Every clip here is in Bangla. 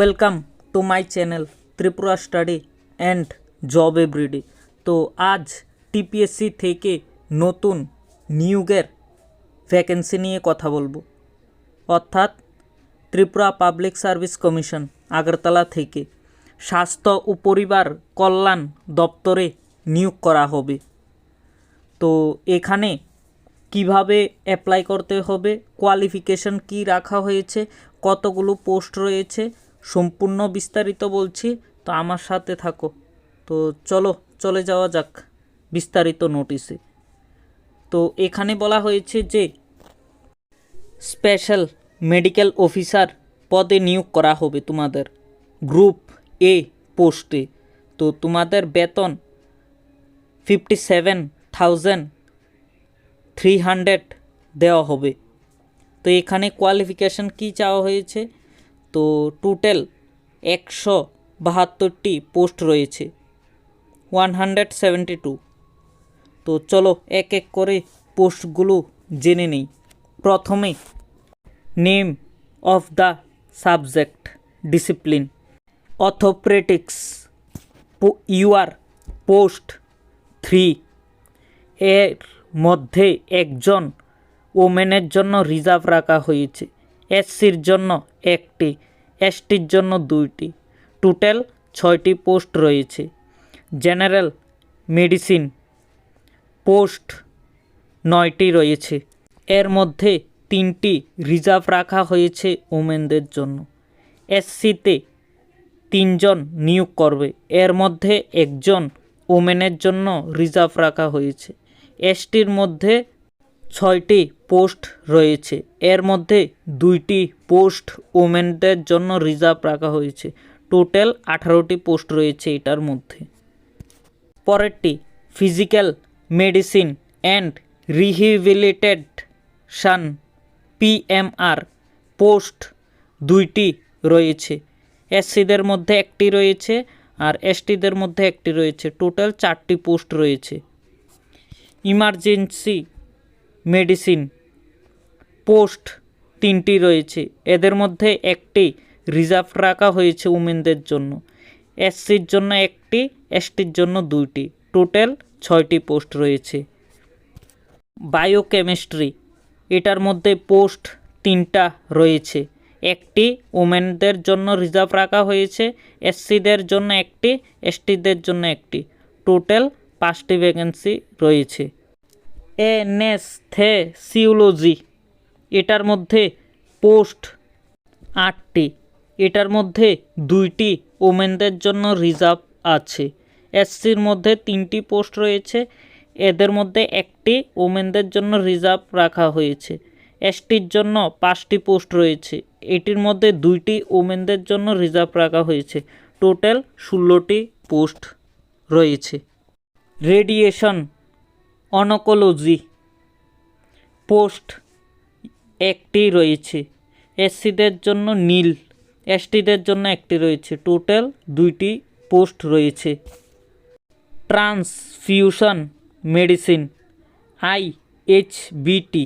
Welcome to my channel Tripura study and job everyday তো আজ টিপিএসসি থেকে নতুন নিয়োগের ভ্যাকেন্সি নিয়ে কথা বলব। অর্থাৎ Tripura public service commission Agartala থেকে স্বাস্থ্য ও পরিবার কল্যাণ দপ্তরে নিয়োগ করা হবে। তো এখানে কীভাবে অ্যাপ্লাই করতে হবে কোয়ালিফিকেশন কি রাখা হয়েছে, কতগুলো পোস্ট রয়েছে সম্পূর্ণ বিস্তারিত বলছি, তো আমার সাথে থাকো। তো চলো, চলে যাওয়া যাক বিস্তারিত নোটিশে। তো এখানে বলা হয়েছে যে, স্পেশাল মেডিকেল অফিসার পদে নিয়োগ করা হবে তোমাদের গ্রুপ এ পোস্টে। তো তোমাদের বেতন fifty seven thousand three hundred দেওয়া হবে। তো এখানে কোয়ালিফিকেশান কী চাওয়া হয়েছে? তো টোটাল একশো বাহাত্তরটি পোস্ট রয়েছে ওয়ান হান্ড্রেড সেভেন্টি টু। তো চলো এক এক করে পোস্টগুলো জেনে নেই। প্রথমে, name of the subject, discipline orthopaedics UR post three. এর মধ্যে একজন ওমেনের জন্য রিজার্ভ রাখা হয়েছে। এসসির জন্য একটি, এসটির জন্য দুইটি। টোটাল ছয়টি পোস্ট রয়েছে। জেনারেল মেডিসিন পোস্ট নয়টি রয়েছে। এর মধ্যে তিনটি রিজার্ভ রাখা হয়েছে ওমেনদের জন্য। এসসিতে তিনজন নিয়োগ করবে। এর মধ্যে একজন ওমেনের জন্য রিজার্ভ রাখা হয়েছে। এসটির মধ্যে ছয়টি পোস্ট রয়েছে। এর মধ্যে দুইটি পোস্ট ওমেনদের জন্য রিজার্ভ রাখা হয়েছে। টোটাল আঠারোটি পোস্ট রয়েছে এটার মধ্যে। পরেরটি, physical medicine and rehabilitation PMR post দুইটি রয়েছে। এসসিদের মধ্যে একটি রয়েছে আর এসটিদের মধ্যে একটি রয়েছে। টোটাল চারটি পোস্ট রয়েছে। ইমার্জেন্সি মেডিসিন পোস্ট তিনটি রয়েছে। এদের মধ্যে একটি রিজার্ভ রাখা হয়েছে উমেনদের জন্য। এসসির জন্য একটি, এসটির জন্য দুইটি। টোটাল ছয়টি পোস্ট রয়েছে। বায়োকেমিস্ট্রি, এটার মধ্যে পোস্ট তিনটা রয়েছে। একটি ওমেনদের জন্য রিজার্ভ রাখা হয়েছে, এসসিদের জন্য একটি, এসটিদের জন্য একটি। টোটাল পাঁচটি ভ্যাকেন্সি রয়েছে। এনেস্থেসিওলজি এটার মধ্যে পোস্ট আটটি। এটার মধ্যে দুইটি ওমেনদের জন্য রিজার্ভ আছে। এসসির মধ্যে তিনটি পোস্ট রয়েছে। এদের মধ্যে একটি ওমেনদের জন্য রিজার্ভ রাখা হয়েছে। এসটির জন্য পাঁচটি পোস্ট রয়েছে। এটির মধ্যে দুইটি ওমেনদের জন্য রিজার্ভ রাখা হয়েছে। টোটাল ষোলোটি পোস্ট রয়েছে। রেডিয়েশন অনকোলজি পোস্ট একটি রয়েছে। এসসিদের জন্য নীল, এসটিদের জন্য একটি রয়েছে। টোটাল দুইটি পোস্ট রয়েছে। Transfusion medicine, I H BT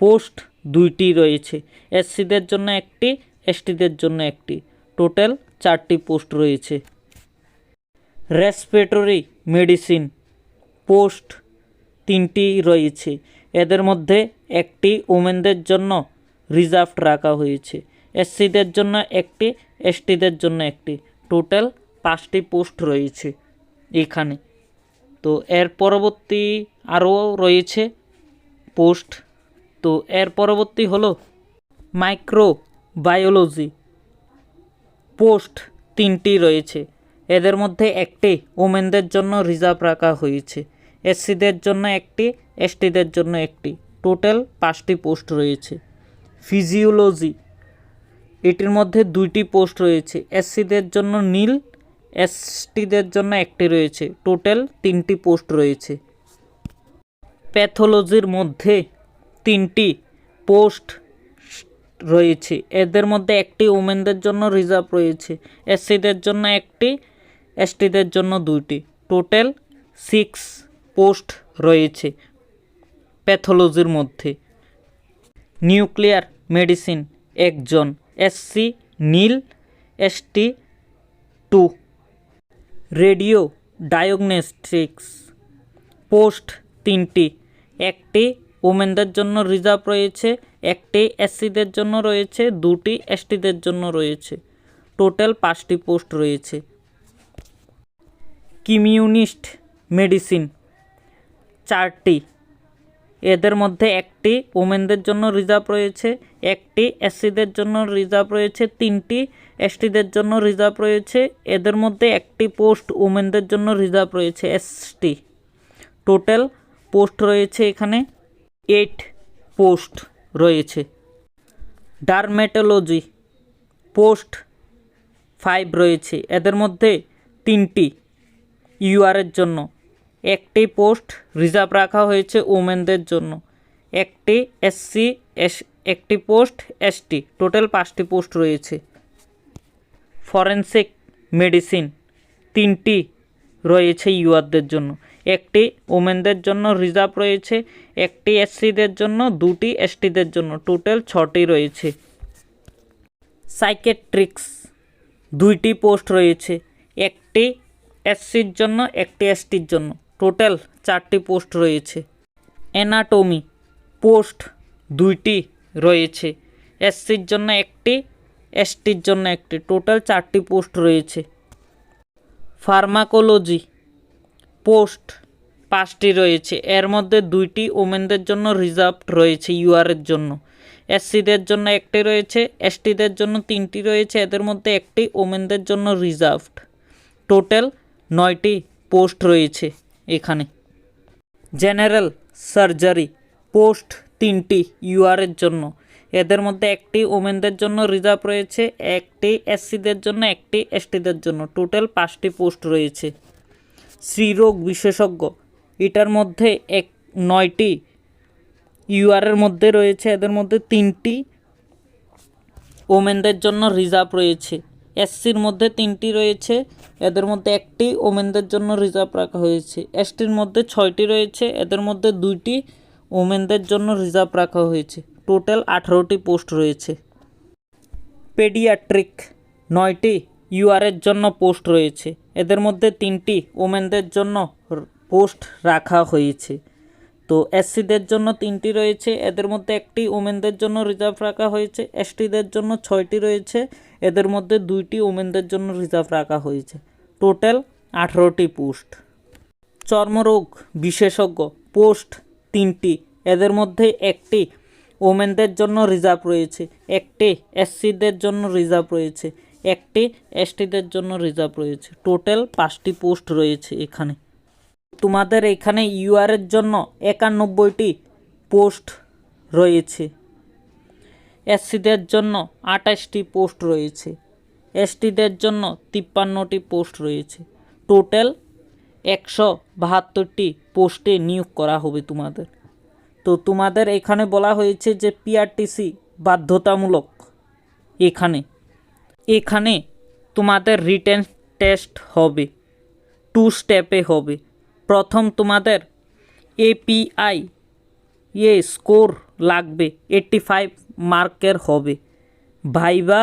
post দুইটি রয়েছে। এসসিদের জন্য একটি, এসটিদের জন্য একটি। টোটাল চারটি পোস্ট রয়েছে। রেসপিরেটরি মেডিসিন পোস্ট তিনটি রয়েছে। এদের মধ্যে একটি ওমেনদের জন্য রিজার্ভ রাখা হয়েছে। এসসিদের জন্য একটি, এসটিদের জন্য একটি। টোটাল পাঁচটি পোস্ট রয়েছে এখানে। তো এর পরবর্তী আরও রয়েছে পোস্ট। তো এর পরবর্তী হলো মাইক্রো বায়োলজি পোস্ট তিনটি রয়েছে। এদের মধ্যে একটি ওমেনদের জন্য রিজার্ভ রাখা হয়েছে। এসসিদের জন্য একটি, এসটিদের জন্য একটি। টোটাল পাঁচটি পোস্ট রয়েছে। ফিজিওলজি এটির মধ্যে দুইটি পোস্ট রয়েছে। এসসিদের জন্য নীল, এসটিদের জন্য একটি রয়েছে। টোটাল তিনটি পোস্ট রয়েছে। প্যাথোলজির মধ্যে তিনটি পোস্ট রয়েছে। এদের মধ্যে একটি ওমেনদের জন্য রিজার্ভ রয়েছে। এসসিদের জন্য একটি, এসটিদের জন্য দুইটি। টোটাল সিক্স পোস্ট রয়েছে প্যাথোলজির মধ্যে। নিউক্লিয়ার মেডিসিন একজন SC nil ST two radio diagnostics post তিনটি। একটি ওমেনদের জন্য রিজার্ভ রয়েছে, একটি এসসিদের জন্য রয়েছে, দুটি এসটিদের জন্য রয়েছে। টোটাল পাঁচটি পোস্ট রয়েছে। কিমিউনিস্ট মেডিসিন চারটি। এদের মধ্যে একটি ওমেনদের জন্য রিজার্ভ রয়েছে, একটি এসসিদের জন্য রিজার্ভ রয়েছে, তিনটি এসটিদের জন্য রিজার্ভ রয়েছে। এদের মধ্যে একটি পোস্ট ওমেনদের জন্য রিজার্ভ রয়েছে এসটি টোটাল পোস্ট রয়েছে এখানে এইট পোস্ট রয়েছে। ডার্মেটোলজি পোস্ট ফাইভ রয়েছে, এদের মধ্যে তিনটি ইউআরের জন্য। একটি পোস্ট রিজার্ভ রাখা হয়েছে ওমেনদের জন্য। একটি এসসি, এস, একটি পোস্ট এসটি, টোটাল পাঁচটি পোস্ট রয়েছে। ফরেনসিক মেডিসিন তিনটি রয়েছে ইউআরদের জন্য। একটি ওমেনদের জন্য রিজার্ভ রয়েছে, একটি এসসিদের জন্য, দুটি এসটিদের জন্য। টোটাল ছটি রয়েছে। সাইকেট্রিক্স দুইটি পোস্ট রয়েছে, একটি এসসির জন্য, একটি এসটির জন্য। টোটাল চারটি পোস্ট রয়েছে। অ্যানাটমি পোস্ট দুইটি রয়েছে। এসসির জন্য একটি এসটির জন্য একটি। টোটাল চারটি পোস্ট রয়েছে। ফার্মাকোলজি পোস্ট পাঁচটি রয়েছে। এর মধ্যে দুইটি ওমেনদের জন্য রিজার্ভ রয়েছে ইউআরের জন্য। এসসিদের জন্য একটি রয়েছে এসটিদের জন্য তিনটি রয়েছে। এদের মধ্যে একটি ওমেনদের জন্য রিজার্ভড। টোটাল নয়টি পোস্ট রয়েছে। এখানে। জেনারেল সার্জারি পোস্ট তিনটি ইউআরের জন্য। এদের মধ্যে একটি ওমেনদের জন্য রিজার্ভ রয়েছে, একটি এসসিদের জন্য, একটি এসটিদের জন্য। টোটাল পাঁচটি পোস্ট রয়েছে। স্ত্রীরোগ বিশেষজ্ঞ, এটার মধ্যে এক, নয়টি ইউআরের মধ্যে রয়েছে। এদের মধ্যে তিনটি ওমেনদের জন্য রিজার্ভ রয়েছে। এসসির মধ্যে তিনটি রয়েছে, এদের মধ্যে একটি ওমেনদের জন্য রিজার্ভ রাখা হয়েছে। এসটির মধ্যে ছয়টি রয়েছে, এদের মধ্যে দুইটি ওমেনদের জন্য রিজার্ভ রাখা হয়েছে। টোটাল আঠারোটি পোস্ট রয়েছে। পেডিয়াট্রিক নয়টি ইউআরের জন্য পোস্ট রয়েছে। এদের মধ্যে তিনটি ওমেনদের জন্য পোস্ট রাখা হয়েছে। তো এসসিদের জন্য তিনটি রয়েছে, এদের মধ্যে একটি ওমেনদের জন্য রিজার্ভ রাখা হয়েছে এসটিদের জন্য ছয়টি রয়েছে, এদের মধ্যে দুইটি ওমেনদের জন্য রিজার্ভ রাখা হয়েছে। টোটাল আঠারোটি পোস্ট। চর্মরোগ বিশেষজ্ঞ, পোস্ট তিনটি, এদের মধ্যে একটি ওমেনদের জন্য রিজার্ভ রয়েছে, একটি এসসিদের জন্য রিজার্ভ রয়েছে, একটি এসটিদের জন্য রিজার্ভ রয়েছে। টোটাল পাঁচটি পোস্ট রয়েছে এখানে। তোমাদের এখানে ইউআরের জন্য একানব্বইটি পোস্ট রয়েছে। এসসিদের জন্য আঠাশটি পোস্ট রয়েছে। এসটিদের জন্য তিপ্পান্নটি পোস্ট রয়েছে। টোটাল একশো বাহাত্তরটি পোস্টে নিয়োগ করা হবে তোমাদের। তো তোমাদের এখানে বলা হয়েছে যে পিআরটিসি বাধ্যতামূলক এখানে। এখানে তোমাদের রিটেন টেস্ট হবে। টু স্টেপে হবে। প্রথম তোমাদের এপিআই এ স্কোর লাগবে এইট্টি ফাইভ মার্কের হবে। ভাইবা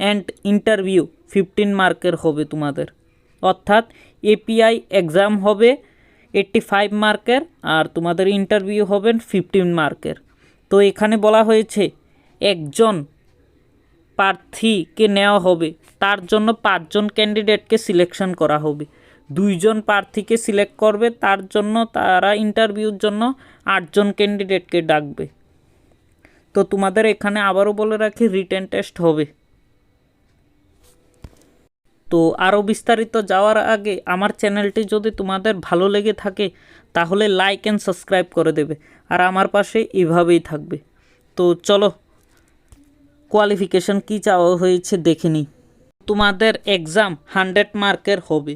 অ্যান্ড ইন্টারভিউ ফিফটিন মার্কের হবে তোমাদের। অর্থাৎ এপিআই এক্সাম হবে এইট্টি ফাইভ মার্কের আর তোমাদের ইন্টারভিউ হবেন ফিফটিন মার্কের। তো এখানে বলা হয়েছে একজন প্রার্থীকে নেওয়া হবে, তার জন্য পাঁচজন ক্যান্ডিডেটকে সিলেকশন করা হবে। দুইজন প্রার্থীকে সিলেক্ট করবে, তার জন্য তারা ইন্টারভিউর জন্য আটজন ক্যান্ডিডেটকে ডাকবে। তো তোমাদের এখানে আবারও বলে রাখি, রিটেন টেস্ট হবে। তো আরও বিস্তারিত যাওয়ার আগে আমার চ্যানেলটি যদি তোমাদের ভালো লেগে থাকে, তাহলে লাইক অ্যান্ড সাবস্ক্রাইব করে দেবে। আর আমার পাশে এভাবেই থাকবে। তো চলো কোয়ালিফিকেশন কী চাওয়া হয়েছে দেখে নিই। তোমাদের এক্সাম হান্ড্রেড মার্কের হবে।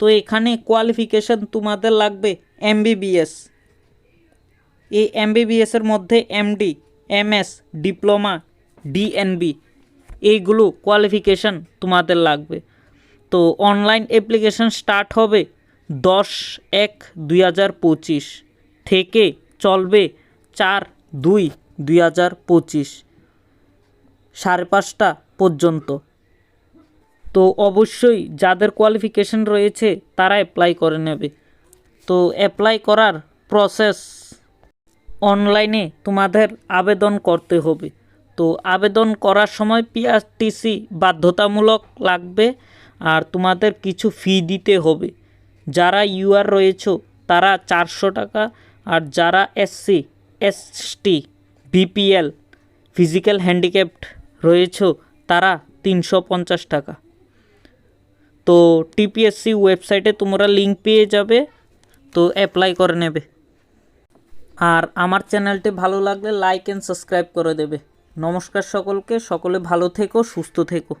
তো এখানে কোয়ালিফিকেশন তোমাদের লাগবে এমবিবিএস এই এমবিবিএসের মধ্যে এমডি এমএস ডিপ্লোমা ডিএনবি এইগুলো কোয়ালিফিকেশন তোমাদের লাগবে। তো অনলাইন অ্যাপ্লিকেশন স্টার্ট হবে দশ এক দুই হাজার পঁচিশ থেকে চলবে চার দুই দুই হাজার পঁচিশ, সাড়ে পাঁচটা পর্যন্ত। তো অবশ্যই যাদের কোয়ালিফিকেশন রয়েছে তারা অ্যাপ্লাই করে নেবে। তো অ্যাপ্লাই করার প্রসেস অনলাইনে তোমাদের আবেদন করতে হবে। তো আবেদন করার সময় পিআরটিসি বাধ্যতামূলক লাগবে আর তোমাদের কিছু ফি দিতে হবে। যারা ইউআর রয়েছে তারা চারশো টাকা আর যারা SC ST BPL physical handicapped রয়েছে তারা তিনশো পঞ্চাশ টাকা। তো টিপিএসসি ওয়েবসাইটে তোমরা লিঙ্ক পেয়ে যাবে, তো অ্যাপ্লাই করে নেবে। আর আমার চ্যানেলটি ভালো লাগলে লাইক অ্যান্ড সাবস্ক্রাইব করে দেবে। নমস্কার সকলকে, সকলে ভালো থেকো, সুস্থ থেকো।